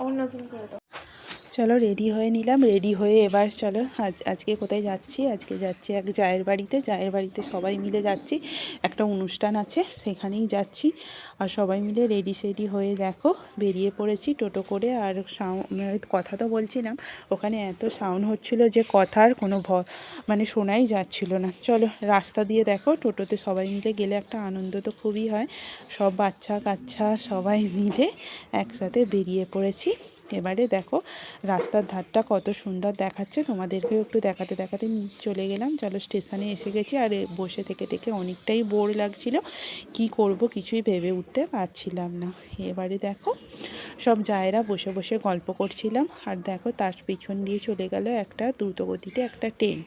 আবার নতুন করে দাও। চলো রেডি হয়ে নিলাম রেডি হয়ে এবার চলো আজ, আজকে কোথায় যাচ্ছি? আজকে যাচ্ছি এক জায়ের বাড়িতে জায়ের বাড়িতে সবাই মিলে যাচ্ছি। একটা অনুষ্ঠান আছে, সেখানেই যাচ্ছি। আর সবাই মিলে রেডি সেডি হয়ে দেখো, বেরিয়ে পড়েছি টোটো করে। আর সাউ- মানে কথা তো বলছিলাম, ওখানে এত সাউন্ড হচ্ছিল যে কথার কোনো ভ মানে শোনাই যাচ্ছিল না। চলো রাস্তা দিয়ে দেখো, টোটোতে সবাই মিলে গেলে একটা আনন্দ তো খুবই হয়। সব বাচ্চা কাচ্চা সবাই মিলে একসাথে বেরিয়ে পড়েছি। এবারে দেখো রাস্তার ধারটা কত সুন্দর দেখাচ্ছে। তোমাদেরকেও একটু দেখাতে দেখাতে চলে গেলাম। চলো স্টেশনে এসে গেছি। আর বসে থেকে থেকে অনেকটাই বোর লাগছিল। কি করব কিছুই ভেবে উঠতে পারছিলাম না। এবারে দেখো সব জায়েরা বসে বসে গল্প করছিলাম। আর দেখো তার পিছন দিয়ে চলে গেল একটা দ্রুতগতিতে একটা ট্রেন।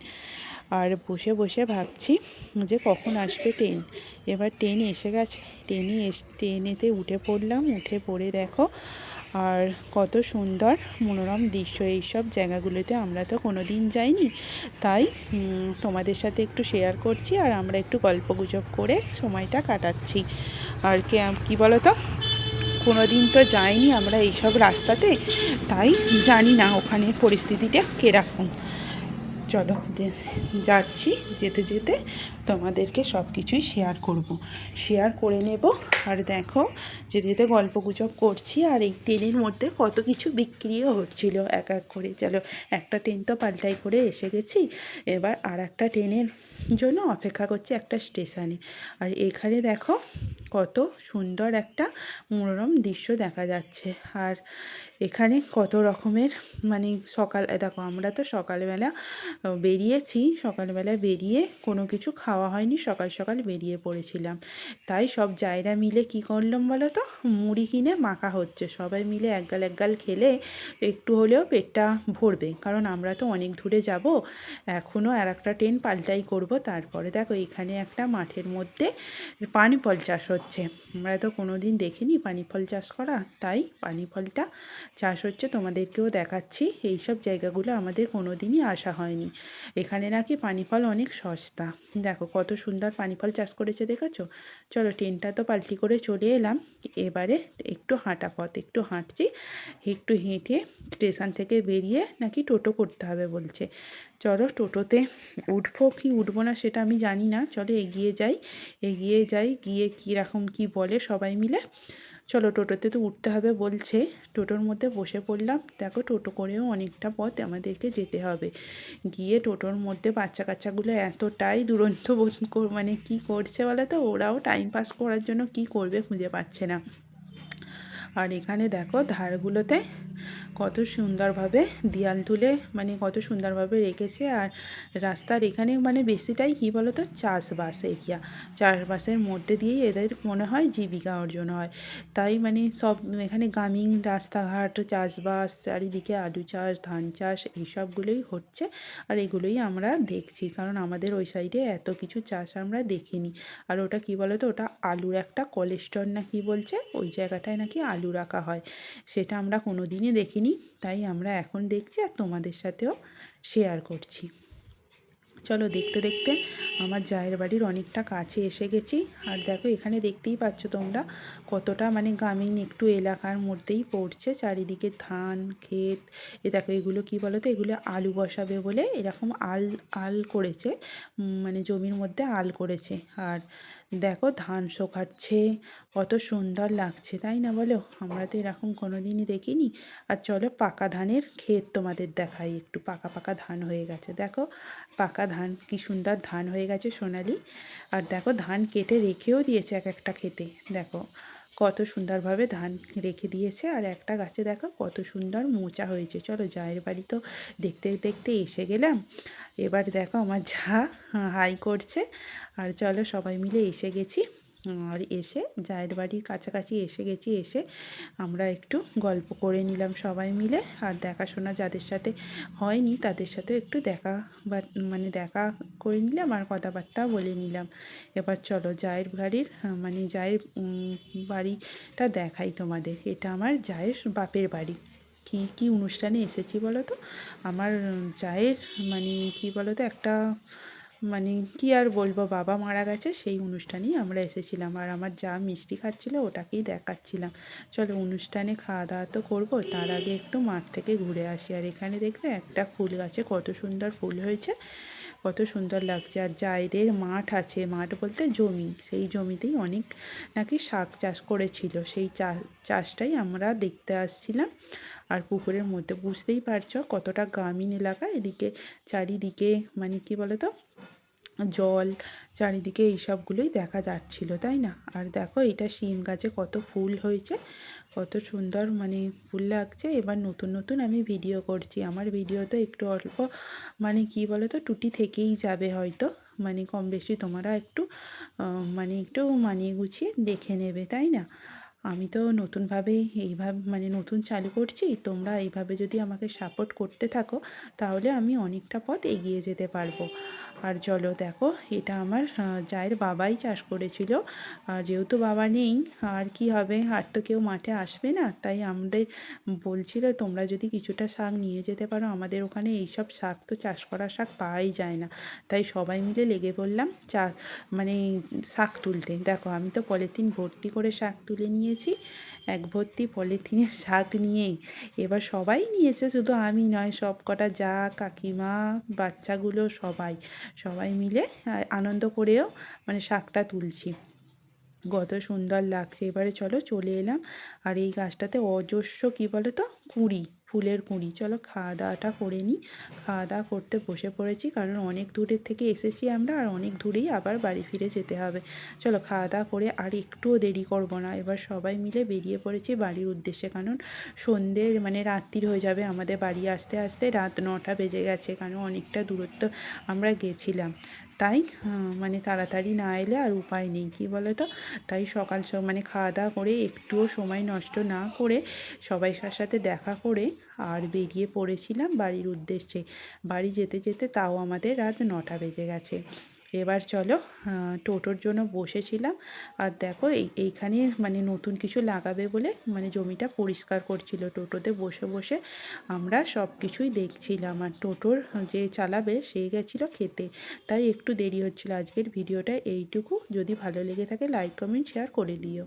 আর বসে বসে ভাবছি যে কখন আসবে ট্রেন। এবার ট্রেন এসে গেছে। ট্রেনে এস, ট্রেনেতে উঠে পড়লাম। উঠে পড়ে দেখো আর কত সুন্দর মনোরম দৃশ্য এইসব জায়গাগুলোতে আমরা তো কোনো দিন যাইনি। তাই তোমাদের সাথে একটু শেয়ার করছি আর আমরা একটু গল্প গুজব করে সময়টা কাটাচ্ছি। আর কে, কী বলো তো কোনো দিন তো যাইনি আমরা এইসব রাস্তাতে। তাই জানি না ওখানে পরিস্থিতিটা কীরকম চলো যাচ্ছি যেতে যেতে। তোমাদেরকে সব কিছুই শেয়ার করব। শেয়ার করে নেব। আর দেখো যেতে গল্প গুজব করছি, আর এই ট্রেনের মধ্যে কত কিছু বিক্রিও হচ্ছিল, এক এক করে। চলো, একটা ট্রেন তো পাল্টাই করে এসে গেছি। এবার আর একটা ট্রেনের জন্য অপেক্ষা করছি একটা স্টেশনে। আর এখানে দেখো, কত সুন্দর একটা মনোরম দৃশ্য দেখা যাচ্ছে। আর এখানে কত রকমের মানে সকাল, দেখো আমরা তো সকালবেলা বেরিয়েছি। সকালবেলা বেরিয়ে কোনো কিছু খাওয়া হয়নি, সকাল সকাল বেরিয়ে পড়েছিলাম। তাই সব জায়গা মিলে কি করলাম বলো তো? মুড়ি কিনে মাখা হচ্ছে। সবাই মিলে একগাল একগাল খেলে একটু হলেও পেটটা ভরবে। কারণ আমরা তো অনেক দূরে যাব এখনও আর একটা ট্রেন পাল্টাই করব। তারপরে দেখো এখানে একটা মাঠের মধ্যে পানি ফল চাষ হচ্ছে। আমরা তো কোনো দিন দেখিনি পানি ফল চাষ করা। তাই পানি ফলটা চাষ হচ্ছে তোমাদেরকেও দেখাচ্ছি। এই সব জায়গাগুলো আমাদের কোনো দিনই আসা হয়নি। এখানে নাকি পানি ফল অনেক সস্তা। দেখো কত সুন্দর পানি ফল চাষ করেছে, দেখেছ? চলো ট্রেনটা তো পাল্টি করে চলে এলাম। এবারে একটু হাঁটা পথ, একটু হাঁটছি, একটু হেঁটে স্টেশন থেকে বেরিয়ে নাকি টোটো করতে হবে বলছে। চলো টোটোতে উঠবো কি উঠবো না সেটা আমি জানি না। চলো এগিয়ে যাই এগিয়ে যাই, গিয়ে কীরকম কি বলে সবাই মিলে চলো টোটোতে তো উঠতে হবে বলছে। টোটোর মধ্যে বসে পড়লাম। দেখো টোটো করেও অনেকটা পথ আমাদেরকে যেতে হবে। গিয়ে টোটোর মধ্যে বাচ্চা কাচ্চাগুলো এতটাই দুরন্ত মানে কি করছে বলে তো ওরাও টাইম পাস করার জন্য কি করবে খুঁজে পাচ্ছে না। আর এখানে দেখো ধারগুলোতে কত সুন্দরভাবে দেয়াল তুলে মানে কত সুন্দরভাবে রেখেছে। আর রাস্তার এখানে মানে বেশিটাই কী বলো তো চাষবাস এরিয়া। চাষবাসের মধ্যে দিয়েই এদের মনে হয় জীবিকা অর্জন হয়। তাই মানে সব এখানে গ্রামীণ রাস্তাঘাট, চাষবাস, চারিদিকে আলু চাষ, ধান চাষ, এইসবগুলোই হচ্ছে। আর এগুলোই আমরা দেখছি, কারণ আমাদের ওই সাইডে এত কিছু চাষ আমরা দেখিনি। আর ওটা কী বলো তো ওটা আলুর একটা কোলেস্টর না কি বলছে? ওই জায়গাটায় নাকি আলু রাখা হয়। সেটা আমরা কোনো দিনই দেখিনি, তাই আমরা এখন দেখছি আর তোমাদের সাথেও শেয়ার করছি। চলো দেখতে দেখতে আমার জায়ের বাড়ির অনেকটা কাছে এসে গেছি। আর দেখো এখানে দেখতেই পাচ্ছ তোমরা কতটা মানে গ্রামীণ একটু এলাকার মধ্যেই পড়ছে। চারিদিকে ধান, ক্ষেত, এ দেখো এগুলো কি বলো তো এগুলো আলু বসাবে বলে এরকম আল আল করেছে মানে জমির মধ্যে আল করেছে। আর দেখো ধান শোকাচ্ছে, কত সুন্দর লাগছে, তাই না বলো? আমরা তো এরকম কোনো দিনই দেখিনি। আর চলো পাকা ধানের ক্ষেত তোমাদের দেখাই, একটু পাকা পাকা ধান হয়ে গেছে। দেখো পাকা ধান, কি সুন্দর ধান হয়ে গেছে সোনালি। আর দেখো ধান কেটে রেখেও দিয়েছে এক একটা খেতে দেখো কত সুন্দরভাবে ধান রেখে দিয়েছে। আর একটা গাছে দেখো কত সুন্দর মোচা হয়েছে। চলো জায়ের বাড়ি তো দেখতে দেখতে এসে গেলাম। এবার দেখো আমার যা হাই করছে। আর চলো সবাই মিলে এসে গেছি। আর এসে জায়ের বাড়ির কাছাকাছি এসে গেছি, এসে আমরা একটু গল্প করে নিলাম সবাই মিলে। আর দেখাশোনা যাদের সাথে হয়নি তাদের সাথেও একটু দেখা বা মানে দেখা করে নিলাম আর কথাবার্তা বলে নিলাম। এবার চলো জায়ের বাড়ির মানে জায়ের বাড়িটা দেখাই তোমাদের। এটা আমার জায়ের বাপের বাড়ি। কী কী অনুষ্ঠানে এসেছি বলো তো আমার চায়ের মানে কী বলো তো একটা মানে কি আর বলব, বাবা মারা গেছে, সেই অনুষ্ঠানেই আমরা এসেছিলাম। আর আমার যা মিষ্টি খাচ্ছিলো ওটাকেই দেখাচ্ছিলাম। চলো অনুষ্ঠানে খাওয়া দাওয়া তো করব, তার আগে একটু মাঠ থেকে ঘুরে আসি। আর এখানে দেখবে একটা ফুল গাছে কত সুন্দর ফুল হয়েছে। কত সুন্দর লাগছে। আর জায়দের মাঠ আছে, মাঠ বলতে জমি। সেই জমিতেই অনেক নাকি শাক চাষ করেছিল। সেই চা, চাষটাই আমরা দেখতে আসছিলাম। আর পুকুরের মধ্যে, বুঝতেই পারছ কতটা গ্রামীণ এলাকা। এদিকে চারিদিকে মানে কি বলো তো জল চারিদিকে এইসবগুলোই দেখা যাচ্ছিল, তাই না? আর দেখো এটা শিম গাছে কত ফুল হয়েছে, কত সুন্দর মানে ফুল লাগছে। এবার নতুন নতুন আমি ভিডিও করছি, আমার ভিডিও তো একটু অল্প মানে কি বলো তো টুটি থেকেই যাবে হয়তো মানে কম বেশি তোমরা একটু মানে একটু মানিয়ে গুছিয়ে দেখে নেবে, তাই না? আমি তো নতুনভাবে এইভাবে মানে নতুন চালু করছি, তোমরা এইভাবে যদি আমাকে সাপোর্ট করতে থাকো, তাহলে আমি অনেকটা পথ এগিয়ে যেতে পারব। আর চলো দেখো, এটা আমার জায়ের বাবাই চাষ করেছিল। যেহেতু বাবা নেই, আর কি হবে? আর তো কেউ মাঠে আসবে না, তাই আমাদের বলছিল, তোমরা যদি কিছুটা শাক নিয়ে যেতে পারো, আমাদের ওখানে এইসব শাক তো চাষ করা শাক পাওয়াই যায় না। তাই সবাই মিলে লেগে পড়লাম চা মানে শাক তুলতে। দেখো, আমি তো পলিথিন ভর্তি করে শাক তুলে নিয়েছি, এক ভর্তি পলিথিনের শাক নিয়েই এবার সবাই নিয়েছে, শুধু আমি নয় সব কটা যা কাকিমা, বাচ্চাগুলো সবাই। সবাই মিলে আনন্দ করেও মানে শাকটা তুলছি। গত সুন্দর লাগছে। এবারে চলো চলে এলাম। আর এই গাছটাতে অজস্র কী বলো তো কুঁড়ি। ফুলের কুঁড়ি। চলো খাওয়া দাওয়াটা করে নিই। খাওয়া দাওয়া করতে বসে পড়েছি কারণ অনেক দূরের থেকে এসেছি আমরা আর অনেক দূরেই আবার বাড়ি ফিরে যেতে হবে। চলো খাওয়া দাওয়া করে আর একটুও দেরি করব না। এবার সবাই মিলে বেরিয়ে পড়েছি বাড়ির উদ্দেশ্যে কারণ সন্ধ্যে মানে রাত্রির হয়ে যাবে আমাদের বাড়ি আসতে আসতে রাত নটা বেজে গেছে কারণ অনেকটা দূরত্ব আমরা গেছিলাম। তাই? মানে তাড়াতাড়ি না এলে আর উপায় নেই, কী বলো তো তাই সকাল মানে খাওয়া দাওয়া করে একটুও সময় নষ্ট না করে সবাই সাথে দেখা করে আর বেরিয়ে পড়েছিলাম বাড়ির উদ্দেশ্যে। বাড়ি যেতে যেতে তাও আমাদের রাত নটা বেজে গেছে। এবার চলো টোটোর জন্য বসেছিলাম। আর দেখো, এই, এইখানে মানে নতুন কিছু লাগাবে বলে মানে জমিটা পরিষ্কার করছিল টোটোতে বসে বসে। আমরা সব কিছুই দেখছিলাম আর টোটোর যে চালাবে সে গেছিল খেতে। তাই একটু দেরি হচ্ছিল আজকের ভিডিওটা। এইটুকু। যদি ভালো লেগে থাকে, লাইক, কমেন্ট, শেয়ার করে দিও।